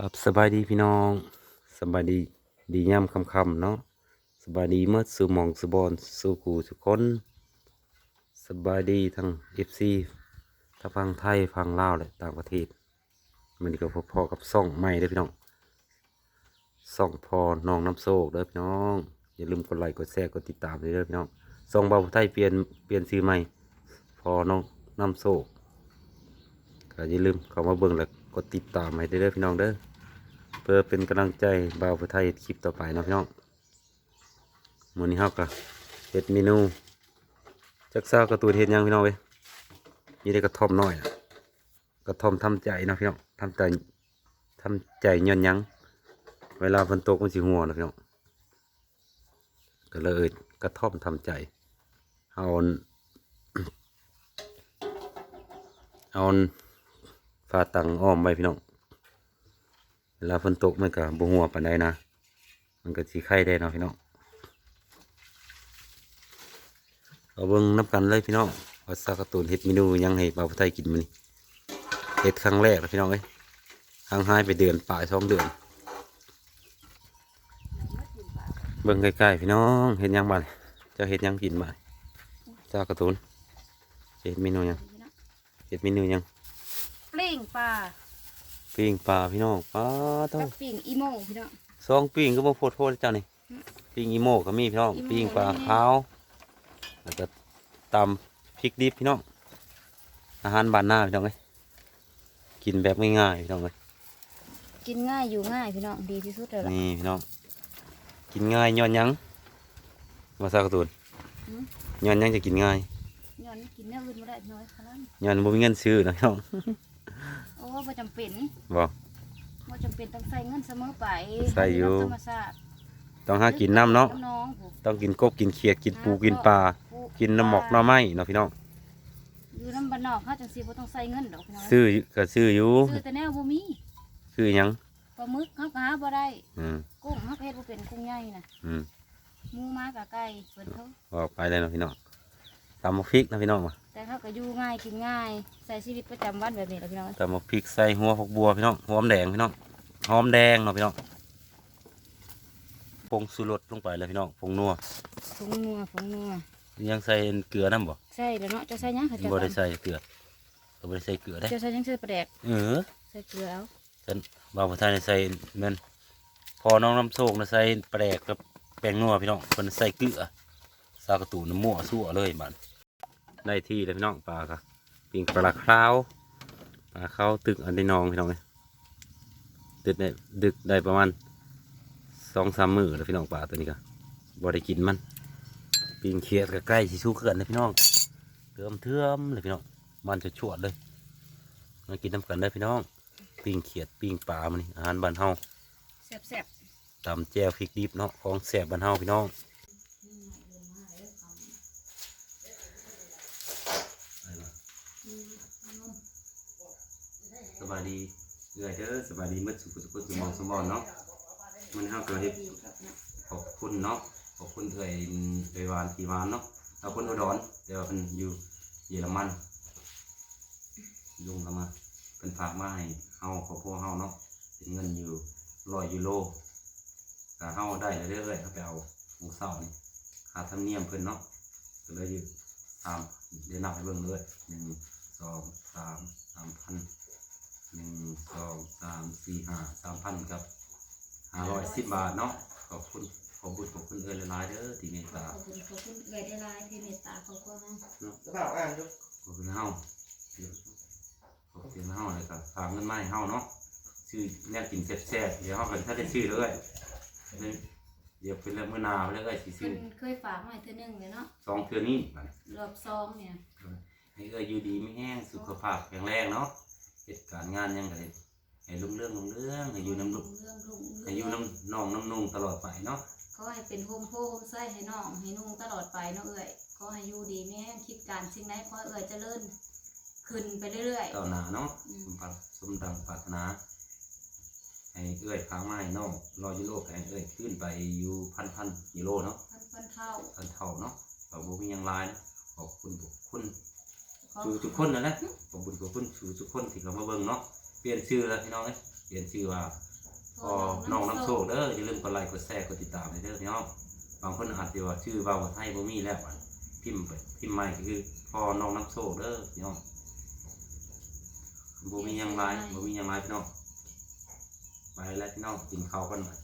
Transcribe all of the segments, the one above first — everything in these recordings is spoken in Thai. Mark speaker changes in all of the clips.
Speaker 1: ครับสบายดีพี่น้องสบายดีดีย่ำคำคำเนาะสบายดีเมื่อสู่มองสุบอนสู่กูสุคนสบายดีทั้งเอฟซีทั้งฟังไทยฟังลาวและต่างประเทศมันก็พอๆกับซ่องใหม่เด้อพี่น้องซ่องพอน้องน้ำโซกเด้อพี่น้อง อย่าลืมกดไลค์กดแชร์กดติดตามด้วยเด้อพี่น้องซ่องเบาไทยเปลี่ยนเปลี่ยนชื่อใหม่พอน้องน้ำโซกก็อย่าลืมเข้ามาเบิ่งแล้ว กดติดตามให้ได้เด้อพี่น้องเด้อเพื่อเป็นกำลังใจบ่าวผู้ไทยคลิปต่อไปนะพี่น้องมื้อนี้เฮาก็เฮ็ดเมนูจักซาวการะตูนเฮ็ดหยังพี่น้องเว้ยนี่ได้กระท่อมน้อยอะกระท่อมทำใจนะพี่น้องทำใจทำใจย้อนหยัง เวลาฝนตกมันสิหัวนะพี่น้องก็เลยกระท่อมทำใจเอา เอา ฝาตังอ้อมไว้พี่น้อง เวลาฝนตกมันก็บหัวปานใดนะ มันก็สิไข่ได้เนาะพี่น้องเอาเบิ่งนับกันเลยพี่น้องว่าซากตูนเฮ็ดเมนูยังให้บ่าภูไทยกินมื้อนี้เฮ็ดครั้งแรกนะพี่น้องเอ้ยห่างหายไปเดือนปลายสองเดือน เบิ่งใกล้ๆพี่น้องเฮ็ดยังบ้านจะเฮ็ดยังกินบ้านซากตูนเฮ็ดเมนูยังเฮ็ดเมนูยัง
Speaker 2: งปลา
Speaker 1: ปิ้งปลาพี่น้องปลาต้อ
Speaker 2: กั
Speaker 1: ง
Speaker 2: บปิ่งอีโมพี่น้อง
Speaker 1: สองปิ้งก็บ่โพดโพดเจ้านี่ปิ้งอีโมก็มีพี่น้อง
Speaker 2: อีโม่
Speaker 1: ปิ้งปลา
Speaker 2: นี่
Speaker 1: ขาวแล้วก็ตำพริกดิบพี่น้องอาหารบ้านหน้าพี่น้องเอ้ยกินแบบง่ายๆพี่น้องเอ้ย
Speaker 2: กินง่ายอยู่ง่ายพี่น้องดีที่สุดเลยล่ะ
Speaker 1: นี่พี่น้องกินง่ายย้อนหยังมาซากการ์ตูน
Speaker 2: หืม
Speaker 1: ย้อนหยังจะกินง่าย
Speaker 2: ย้อนกินแนวอื่นไม่ได้น้อยขนาดนั้น
Speaker 1: ย้อนบ่มีเงินซื้อนะพี่น้อง
Speaker 2: โอ้บ่จำเป็น
Speaker 1: บ่
Speaker 2: บ่จำเป็นต้องใส่เงินเสมอไป
Speaker 1: ใส่อยู่
Speaker 2: ธรรมชาติ
Speaker 1: ต้องหากินน้ำเนาะ
Speaker 2: น้องผู้
Speaker 1: ต้องกินกบกินเขียดกินปูกินปลา
Speaker 2: ผู้
Speaker 1: กินน้ำหมอกหน้ำไม้เนาะพี่น้อง
Speaker 2: อยู่น้ำบ้านนอกเฮาจังซี่บ่ต้องใส่เงินดอกพี่น้อง
Speaker 1: ซื้อก็ซื้ออยู่
Speaker 2: ซื้อแต่แนวบ่มี
Speaker 1: ซื้อหยัง
Speaker 2: ปลาหมึกเฮาก็หาบ่ได้
Speaker 1: อืม
Speaker 2: กุ้งเฮาก็เฮ็ดบ่เป็นกุ้งใหญ่น่ะ
Speaker 1: อืม
Speaker 2: หมูหมากะไก่เพิ่นเขา
Speaker 1: ออกไปเลยเนาะพี่น้องตำมะพริกนะพี่น้องมา
Speaker 2: แต่เขาก็อยู่ง่ายกินง่ายใส่ชีวิตประจำวันแบบนี้แหละพี่น้อง
Speaker 1: ตำมะพริกใส่หัวผักบัวพี่น้องหอมแดงพี่น้องหอมแดงเนาะพี่น้องผงสุรสลงไปเลยพี่น้องผงนัว
Speaker 2: ผงนัวผงนัว
Speaker 1: ยังใส่เกลือน้ำบ่
Speaker 2: ใช่แล้วเนาะจะใส่หยังค่ะจะ
Speaker 1: บ่ได้ใส่เกลือก็บ่ได้ใส่เกลือได้
Speaker 2: จะใส่หยังใส่ปลาแดก
Speaker 1: เออ
Speaker 2: ใส่เกลือเอา
Speaker 1: ฉันบ่าวประธานได้ใส่แม่นพอน้องน้ำโชคนะใส่แปลกกับแป้งนัวพี่น้องเพิ่นใส่เกลือซากระตูน้ำมั่วซั่วเลยบัด ได้ที่เลยพี่น้องปลาค่ะปิ้งปลาคราวปลาเขาวตึกอันนี้น้องพี่น้องเอ้ยตึกได้ดึกได้ประมาณสองสามมื้อแล้วพี่น้องปลาตัวนี้ก็บ่ได้กินมันปิ้งเขียดก็ใกล้สิสู้เกินนะพี่น้องเทื่อมเทื่อมเลยพี่น้องมันจะชวดเลยมากินน้ำกันได้อพี่น้องปิ้งเขียดปิ้งปลามันนี่อาหารบ้านเฮา
Speaker 2: แซ่บ
Speaker 1: ตำแจ่วพริกดิบเนาะของแสบบ้านเฮาพี่น้อง บายดีเอื้อยเด้อสบายดีมืดสุขสุขสุขมองสมบอนเนาะมันเฮาเกิดเหตุขอบคุณเนาะขอบคุณเอื้อยเอื้อยวานทีวานเนาะเอาคนอุดรเดี๋ยวาเพิ่นอยู่เยอรมันลุงเข้ามาเพิ่นฝากมาให้เฮาครอบครัวเฮาเนาะเป็นเงินอยู่ร้อยยูโรก็เฮาได้เรื่อยๆเขาไปเอาหมูเศร้านี่ค่าธรรมเนียมเพิ่นเนาะก็เลยอยู่ตามเดี๋ยวนับให้เบิ่งเลยหนึ่งสองสามสามพัน หนึ่งสองสามสี่ห้าสามพันกับห้าร้อยสิบบาทเนาะขอบคุณขอบคุณขอบคุณเอื้อหลายๆเด้อที่เมตตา
Speaker 2: ขอบคุณขอบคุณเกิดได้ลายที่เมตตาขอบคุณนะ
Speaker 3: สภาพอ่างอยู่
Speaker 1: ขอบคุณเฮาเดี๋ยวขอบคุณเฮาเลยครับฝากเงินมาให้เฮาเนาะชื่อแนวกินแซ่บๆเดี๋ยวเฮากันถ้าได้ชื่อเลยเดี๋ยวเป็นเรื่องมื้อหนาไปเลยเอ้ยสิ
Speaker 2: เพิ่
Speaker 1: ซื้อ
Speaker 2: นเคยฝากมาให้เธอหนึงเลยเนาะ
Speaker 1: สองเทือนี้
Speaker 2: รอบซองเนี่ย
Speaker 1: ให้เอออยู่ดีไม่แห้งสุขภาพแข็งแรงเนาะ เหตุการณ์งานหยังไงให้ลุงเรื่องลุงเรื่องให้อยู่น้ำลุก
Speaker 2: เรื่องลุง
Speaker 1: ให้อยู่น้ำน้องน้ำนุ่งตลอดไปเนาะ
Speaker 2: ขอให้เป็นโฮมโพโฮมไส้ให้น้องให้นุ่งตลอดไปเนาะเอ้ยขอให้อยู่ดีแม่งคิดการสิ่งใดขอให้เอ้ยเจริญขึ้นไปเรื่อย
Speaker 1: เต่าหนาเนาะ
Speaker 2: ๆอื
Speaker 1: ส
Speaker 2: ม
Speaker 1: มปรารสมดังปรารถนา ให้เอื้อยพาไม้น้องรอยูโรให้เอื้อยขึ้นไปอยู่พันพันยูโรเนาะ
Speaker 2: พันพันเท่า
Speaker 1: พันเท่าเนาะเราบ่มีหยังหลายนะขอบคุณทุกคน
Speaker 2: ขอ
Speaker 1: ชูทุกคนนะนะขอบคุณขอบคุณชูทุกคนที่เขามาเบิ่งเนาะเปลี่ยนชื่อแล้วพี่น้องเอ้ยเปลี่ยนชื่อว่าพอน้องน้ำโชคเด้ออย่าลืมกดไลค์กดแชร์กดติดตามให้เด้อพี่น้องบางคนอาจจะว่าชื่อว่าไทยบ่มีแล้วอะพิมพ์ไปพิมพ์ใหม่ก็คือพอน้องน้ำโชคเด้อพี่น้องบ่มีหยังไรบ่มีหยังไรพี่น้องไปแล้วพี่น้องกินข้าวกันหน่อย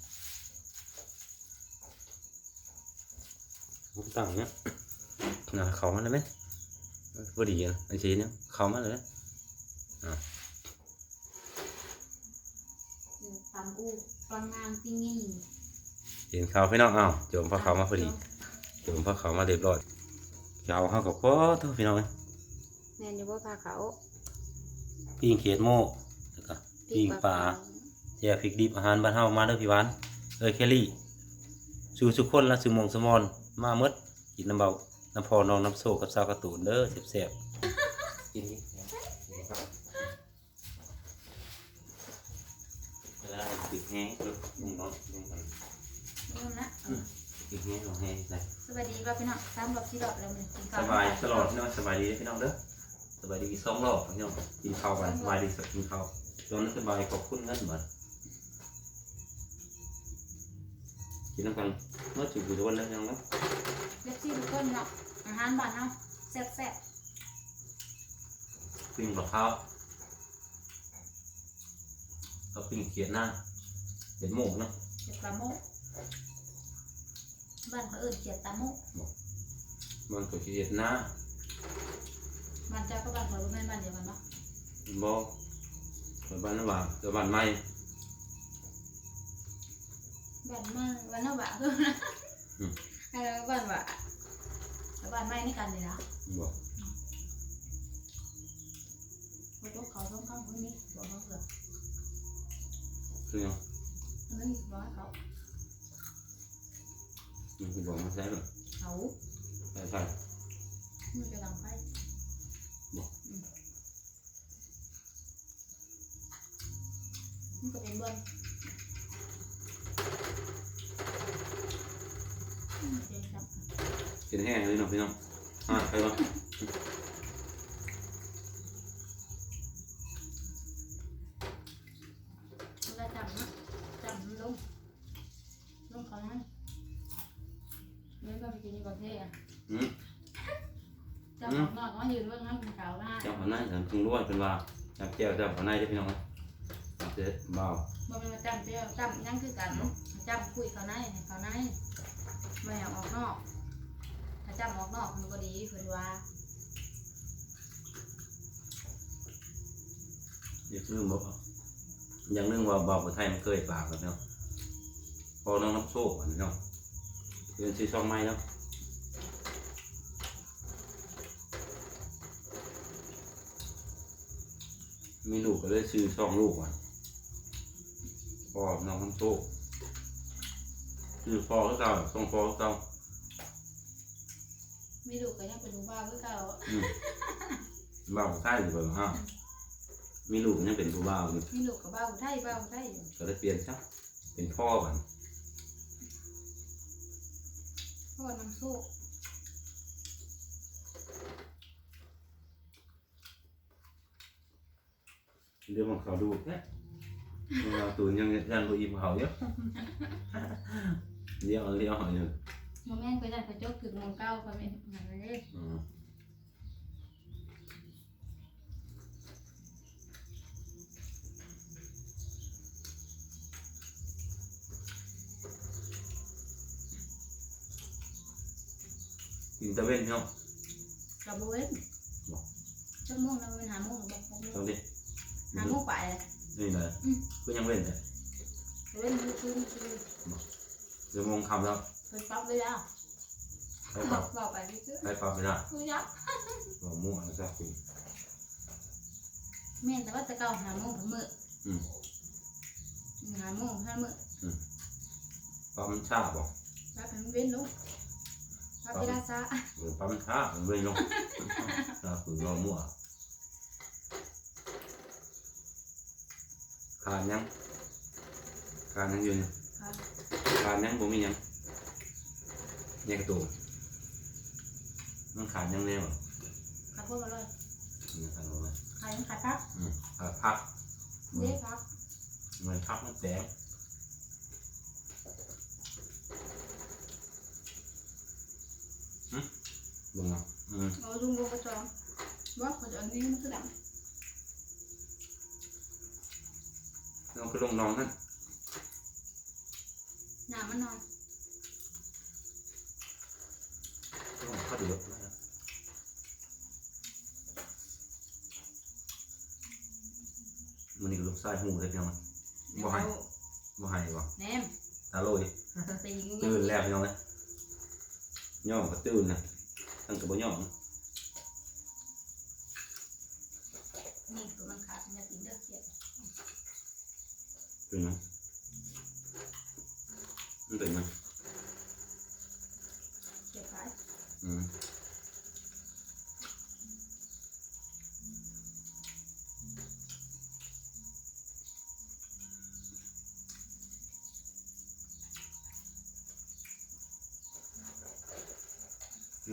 Speaker 1: ผมตั้งเนี่ยนะเขามาเลยไหม พอดีอะไอ้ทีเนี่ยเข้ามาเลย
Speaker 2: ตามอูปลางงานปิ้งนี่
Speaker 1: เห็นเขาพี่น้องอ้าวโจมพระเขามาพอดีโจมพระเขามาเรียบร้อยเจ้าเขากับพ่อท่าพี่น้องเลย
Speaker 2: แม่นอยู่ว่าพาเขา
Speaker 1: ปิ้งเขียดโม่แล้วก็ปิ้งปลาแจ่พริกดิบอาหารบ้านเฮามาเด้อพี่หวานเอ้ยแคลี่สู่ทุกคนละสู่มงสมอนมาเมดกินน้ำเบา น้ำพอน้องน้ำโซกับซาวการ์ตูนเด้อแซ่บๆกินดิเวลาติดแห้งลุกลุงน้อยลุงกัน
Speaker 2: เริ่มละ
Speaker 1: ติดแห้งลงแห้งใส่
Speaker 2: สวัสดีครับพี่น้องตามรอบที่รอบแล้วมันกินข้
Speaker 1: ส
Speaker 2: ว
Speaker 1: บายตลอดพี่น้องสบายดีพี่น้องเด้อสบายดีสองรอบพี่น้องกินข้าวกันสบายดีสักกินข้าวตอนนั้นสบายขอบคุณเงินบัดกินน้ำกันเมื่อจุดทุกวันแล้วยังเนาะ
Speaker 2: เล็บซี่ทุกคนเนาะอาหารบ้านเฮาแซ่บแซ่บ
Speaker 1: ปิ้งมะพร้าวก็ปิ้งเขียดหน้าเห็ดหมูเนาะ
Speaker 2: เจ็ดตาโมกบ้านเขาเอิ้นเจ็ดตาโมก
Speaker 1: มันก็เขียดหน้า
Speaker 2: บ้านเจ้าก็บ้านเขาบ่แม่นบ้านเดียวกันเนาะ
Speaker 1: บ่ไปบ้านน้ำหวานไปบ้านไม้
Speaker 2: บ้านมาบ้านเฮาบ่าคือนะให้เราบ้านว่าบ้านไม้นี่กันเลยนะ
Speaker 1: บ่
Speaker 2: บ่ตกเขาต้องเข้าคนนี้บ่เขาเสือ
Speaker 1: คือยัง
Speaker 2: อันนั้น บ่ให้เขา
Speaker 1: มันคือบอกมาใช่ไหม
Speaker 2: เขา
Speaker 1: ใช่ใช่
Speaker 2: มันจะดังไฟ
Speaker 1: บ่
Speaker 2: อืมมันก็เป็น
Speaker 1: กินแห้งเลยเนาะพี่น้องอ่าไปวะ
Speaker 2: มันก็จับนะจับมันลงลงเขานั้นเล่นก็ไปกินอยู่ประเทศอะ
Speaker 1: อืม
Speaker 2: จับออกนอกก็ยืนเบื้องนั้นเป็นขาวหน้า
Speaker 1: เจ้าหัวหน้าฉันพึ่งรู้ว่าเป็นว่าจับแก้วเจ้าหัวหน้าได้พี่น้องนะจับเจ็ดเบา
Speaker 2: บ่เป็นมาจำเจ้าจำยังคือกันเนาะจำคุยเขาในให้เขาในไม่อยากออกนอก ถ้าจำออกนอกมันก็ดีคือว่า
Speaker 1: อย่างนึงบอกอย่างนึงว่าบอกว่าไทยมันเคยปากแบบเนาะพอน้องน้ำโซ่อันนี้เนาะเรียนซื้อช่องไม้เนาะมีลูกก็เลยซื้อช่องลูกอะพ่อน้องน้ำโซ่คือพ่อเขาเก่าส่งพ่อเขาเก่า
Speaker 2: ไม่ดูก็ยังเป็นดูบ้าคือเก่า
Speaker 1: อืมบ่าวใช่หรือเปล่าฮะมีลูกยังเป็นผู้บ่าวอยู่
Speaker 2: ไม่ดูกับบ้าไทยบ้าไทยอยู่
Speaker 1: ก็เลยเปลี่ยนซะเป็นพ่อก่อน
Speaker 2: เพราะว่าน้ำสู้
Speaker 1: เดี๋ยวมันเขาดูแค่เราตูนยังยันบุอิมเขาเยอะ เลี้ยวเลี้ยวเขาอยู่
Speaker 2: โมแม่นก็ยันกระจกถึงมองเก้าก็เป็นเหมือนเลย
Speaker 1: อืมกินตะเวนเนาะ
Speaker 2: กระบวนจักโมงนะเป็นหาโมงบอกหกโม
Speaker 1: ตรง
Speaker 2: ง
Speaker 1: นี้
Speaker 2: หาโมงไปเลย
Speaker 1: นี่เลยก็ยังเว้นแต่
Speaker 2: เล่นคือคือคือ
Speaker 1: เดี๋ยวโมงคำแล้ว
Speaker 2: เป็นปั๊บไปแล้ว
Speaker 1: ไปปรับ
Speaker 2: บอกไปคือ
Speaker 1: ไปปรับไม่ได้
Speaker 2: คือยับ
Speaker 1: บอกมั่วนะจ๊ะคุณ
Speaker 2: แม่นแต่ว่าจะเก่าหาโมงถึงมื้อ
Speaker 1: อืม
Speaker 2: หาโมงห้ามื้อ
Speaker 1: ปั๊มชาบอก
Speaker 2: รับเป็นเว้นลูกรับเวลาซะ
Speaker 1: เออปั๊มชาเว้ยลงชาคือรอมั่วขาดยังขาดยังอยู่นี่
Speaker 2: ค่ะ
Speaker 1: ขาดยังบ่มียัง ยังกระตูมันขาดยังแน่บ่
Speaker 2: ขับพวกมาเลย
Speaker 1: นี่ขาดบ่ไหม
Speaker 2: ขายยังขายพัก
Speaker 1: อืมขาดพัก
Speaker 2: เด้พัก
Speaker 1: มมันพักมันแตกหึลงมาอืม
Speaker 2: เอาลุงลงกระจองว่าเขาจะเอานี้มันคือดัง
Speaker 1: ลองไปลงน้องนั่น
Speaker 2: หนามันนอน
Speaker 1: ลงเข้าดูรถ มันนี่ก็ลูกชายหูเลยพี่น้องมันบ่ให้บ่ให้บ่
Speaker 2: แหนม
Speaker 1: ตาโลย
Speaker 2: ไปยิง
Speaker 1: ตื่นแล้วพี่น้องเลยย่องก็ตื่นนะตั้งแต่บ่ย่อง
Speaker 2: นี่ตัวมันขาดมันจะกินเด้อเขียด
Speaker 1: ตื่นมั้ยมันตื่นมั้ย
Speaker 2: เ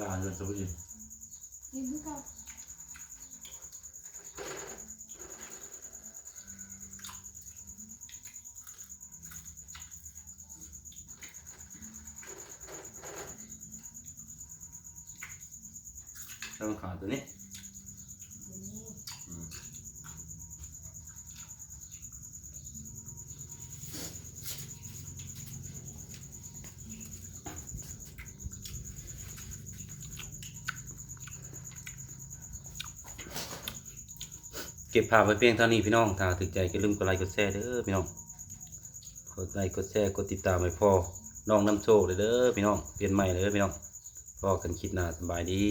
Speaker 2: ลา
Speaker 1: เงินสวัสดี
Speaker 2: กินไม่เข้า
Speaker 1: ต้องขาดตัวนี้
Speaker 2: ตัวนี้
Speaker 1: อืมเก็บภาพไว้เพียงเท่านี้พี่น้อง ถ้าถึกใจก็ลืมกดไลค์กดแชร์เด้อพี่น้อง กดไลค์กดแชร์กดติดตามไว้พอ น้องน้ำโชคเลยเด้อพี่น้อง เปลี่ยนใหม่เลยเด้อพี่น้องพอกันคลิดหน้าสบายดี